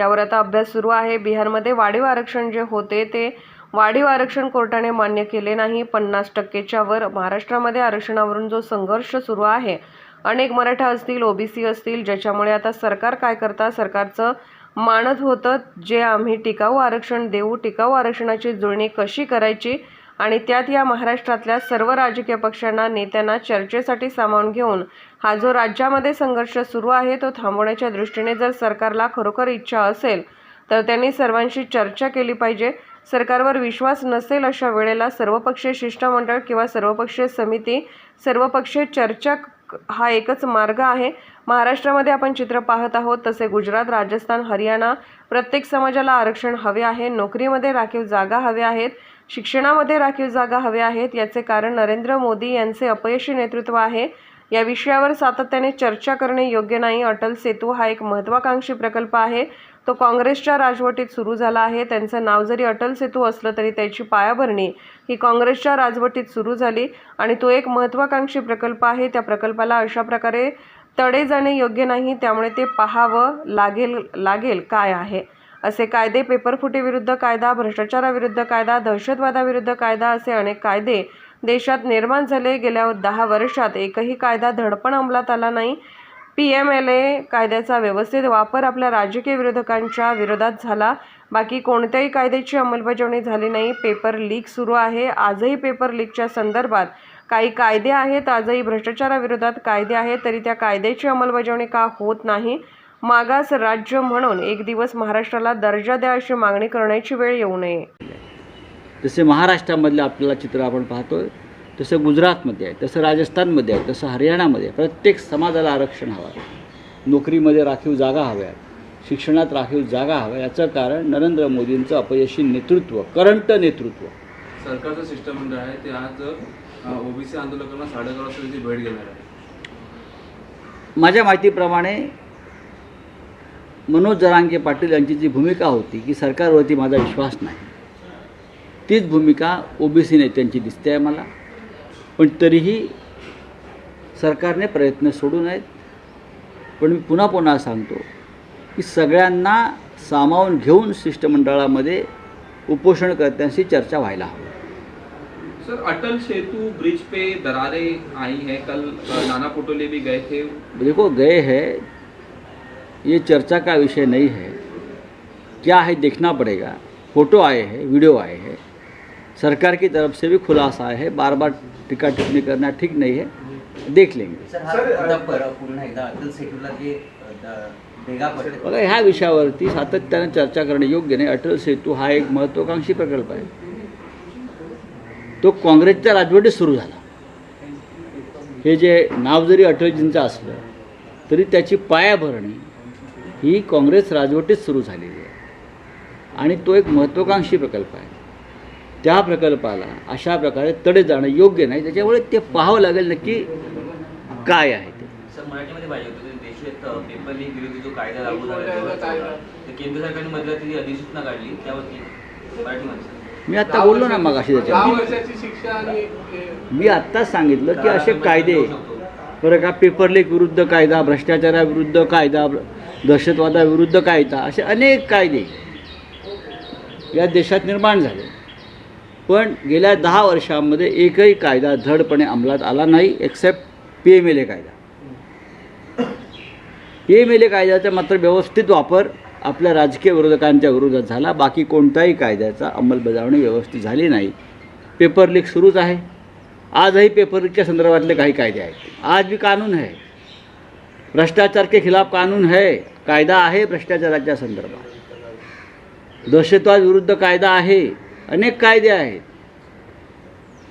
यावर आता अभ्यास सुरू आहे. बिहारमध्ये वाढीव आरक्षण जे होते ते वाढीव आरक्षण कोर्टाने मान्य केले नाही. पन्नास टक्केच्या वर महाराष्ट्रामध्ये आरक्षणावरून जो संघर्ष सुरू आहे अनेक मराठा असतील ओबीसी असतील ज्याच्यामुळे आता सरकार काय करता सरकारचं मानत होतं जे आम्ही टिकाऊ आरक्षण देऊ टिकाऊ आरक्षणाची जुळणी कशी करायची आणि त्यात या महाराष्ट्रातल्या सर्व राजकीय पक्षांना नेत्यांना चर्चेसाठी सामावून घेऊन हा जो राज्यामध्ये संघर्ष सुरू आहे तो थांबवण्याच्या दृष्टीने जर सरकारला खरोखर इच्छा असेल तर त्यांनी सर्वांशी चर्चा केली पाहिजे. सरकारवर विश्वास नसेल अशा वेळेला सर्वपक्षीय शिष्टमंडळ किंवा सर्वपक्षीय समिती सर्वपक्षीय चर्चा हा एकच मार्ग आहे. महाराष्ट्रामध्ये आपण चित्र पाहत आहोत तसे गुजरात राजस्थान हरियाणा प्रत्येक समाजाला आरक्षण हवे आहे. नोकरीमध्ये राखीव जागा हव्या आहेत. शिक्षणामध्ये राखीव जागा हव्या आहेत. याचे कारण नरेंद्र मोदी यांचे अपयशी नेतृत्व आहे. या विषयावर सातत्याने चर्चा करणे योग्य नाही. अटल सेतू हा एक महत्त्वाकांक्षी प्रकल्प आहे. तो काँग्रेसच्या राजवटीत सुरू झाला आहे. त्यांचं नाव जरी अटल सेतू असलं तरी त्याची पायाभरणी ही काँग्रेसच्या राजवटीत सुरू झाली आणि तो एक महत्त्वाकांक्षी प्रकल्प आहे. त्या प्रकल्पाला अशा प्रकारे तडे जाणे योग्य नाही. त्यामुळे ते पाहावं लागेल लागेल काय आहे? असे कायदे पेपरफुटीविरुद्ध कायदा भ्रष्टाचाराविरुद्ध कायदा दहशतवादाविरुद्ध कायदा असे अनेक कायदे देशात निर्माण झाले गेल्या दहा वर्षात एकही कायदा धडपण अंमलात आला नाही. पी एम एल ए कायद्याचा व्यवस्थित वापर आपल्या राजकीय विरोधकांच्या विरोधात झाला. बाकी कोणत्याही कायद्याची अंमलबजावणी झाली नाही. पेपर लीक सुरू आहे. आजही पेपर लीकच्या संदर्भात काही कायदे आहेत. आजही भ्रष्टाचाराविरोधात कायदे आहेत. तरी त्या कायद्याची अंमलबजावणी का होत नाही? मागास राज्य म्हणून एक दिवस महाराष्ट्राला दर्जा द्या अशी मागणी करण्याची वेळ येऊ नये. जसे महाराष्ट्रामधलं आपल्याला चित्र आपण पाहतोय तसं गुजरातमध्ये आहे तसं राजस्थानमध्ये आहे तसं हरियाणामध्ये आहे. प्रत्येक समाजाला आरक्षण हवं आहे. नोकरीमध्ये राखीव जागा हव्यात शिक्षणात राखीव जागा हव्या याचं कारण नरेंद्र मोदींचं अपयशी नेतृत्व करंट नेतृत्व. सरकारचं शिष्टमंडळ आहे ते आज ओबीसी आंदोलकांना साडेअकरा वाजता भेट घेणार आहे. माझ्या माहितीप्रमाणे मनोज जरांगे पाटील यांची जी भूमिका होती की सरकारवरती माझा विश्वास नाही. तीच भूमिका ओबीसी नेत्यांची दिसते आहे मला. पण तरीही सरकारने प्रयत्न सोडू नयेत पण मी पुन्हा पुन्हा सांगतो की सगळ्यांना सामावून घेऊन शिष्टमंडळामध्ये उपोषणकर्त्यांशी चर्चा व्हायला हवी. सर अटल सेतु ब्रिज पे दरारें आई हैं. कल नाना पटोले भी गए थे. देखो गए हैं. ये चर्चा का विषय नहीं है. क्या है देखना पड़ेगा. फोटो आए हैं वीडियो आए हैं. सरकार की तरफ से भी खुलासा है बार बार टीका टिप्पणी करना ठीक नहीं है देख लेंगे। हा बघा ह्या विषयावरती सातत्यानं चर्चा करणे योग्य नाही. अटल सेतू हा एक महत्त्वाकांक्षी प्रकल्प आहे. तो काँग्रेसच्या राजवटीत सुरू झाला. हे जे नाव जरी अटलजींचं असलं तरी त्याची पायाभरणी ही काँग्रेस राजवटीत सुरू झालेली आहे. आणि तो एक महत्त्वाकांक्षी प्रकल्प आहे. त्या प्रकल्पाला अशा प्रकारे तडे जाणं योग्य नाही. त्याच्यामुळे ते पाहावं लागेल नक्की काय आहे ते. मी आता बोललो ना मग अशी दहा त्याच्यावर वर्षाची शिक्षा आणि ए, मी आत्ताच सांगितलं की असे कायदे. बरं का पेपर लीक विरुद्ध कायदा भ्रष्टाचाराविरुद्ध कायदा दहशतवादाविरुद्ध कायदा असे अनेक कायदे या देशात निर्माण झाले. पण गेल्या दहा वर्षांमध्ये एकही कायदा धडपणे अंमलात आला नाही except P M L A कायदा. पी एम एल ए कायद्याचा मात्र व्यवस्थित वापर आपल्या राजकीय विरोधकांच्या विरोधात झाला. बाकी कोणत्याही कायद्याचा अंमलबजावणी व्यवस्थित झाली नाही. पेपर लीक सुरूच आहे. आजही पेपर लीकच्या संदर्भातले काही कायदे आहेत. आज भी कानून है भ्रष्टाचार के खिलाफ कानून है. कायदा आहे भ्रष्टाचाराच्या संदर्भात. दहशतवाद विरुद्ध कायदा आहे. अनेक कायदे आहेत.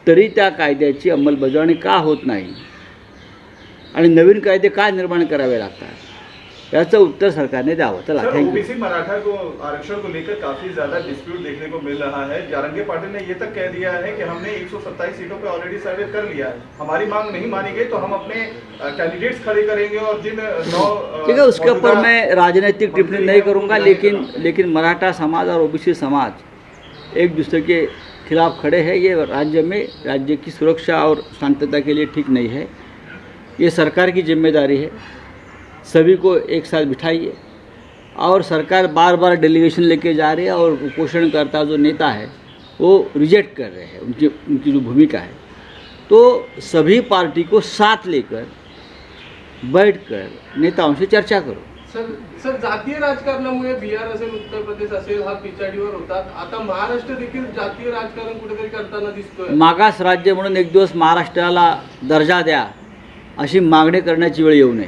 तरी त्या कायद्याची अंमलबजावणी का होत नाही? आणि नवीन कायदे का निर्माण करावे लागतात? याचं उत्तर सरकारने द्यावं. चला थँक्यू ओबीसी मराठा को आरक्षण को लेकर काफी ज्यादा डिस्प्यूट देखने को मिल रहा है। जारंगे पाटिल ने ये तक कह दिया है कि हमने 127 सीटों पे ऑलरेडी सर्वे कर लिया है। हमारी मांग नहीं मानी गई तो हम अपने कैंडिडेट्स खड़े करेंगे और जिन नौ ठीक है उसके ऊपर मैं राजनीतिक टिप्पणी नहीं करूंगा लेकिन लेकिन मराठा समाज और ओबीसी समाज एक दूसरे के खिलाफ खड़े हैं, ये राज्य में राज्य की सुरक्षा और शांतता के लिए ठीक नहीं है। ये सरकार की ज़िम्मेदारी है। सभी को एक साथ बिठाइए। और सरकार बार बार डेलीगेशन लेके जा रही है और उपोषण करता जो नेता है, वो रिजेक्ट कर रहे हैं। उनकी उनकी जो भूमिका है। तो सभी पार्टी को साथ लेकर बैठकर नेताओं से चर्चा करो। सर सर जातीय राजकारणामुळे बिहार असेल उत्तर प्रदेश असेल हा पिछाडीवर होतात. आता महाराष्ट्र देखील जातीय राजकारण कुठेतरी करताना दिसतोय. मागास राज्य म्हणून एक दिवस महाराष्ट्राला दर्जा द्या अशी मागणी करण्याची वेळ येऊ नये.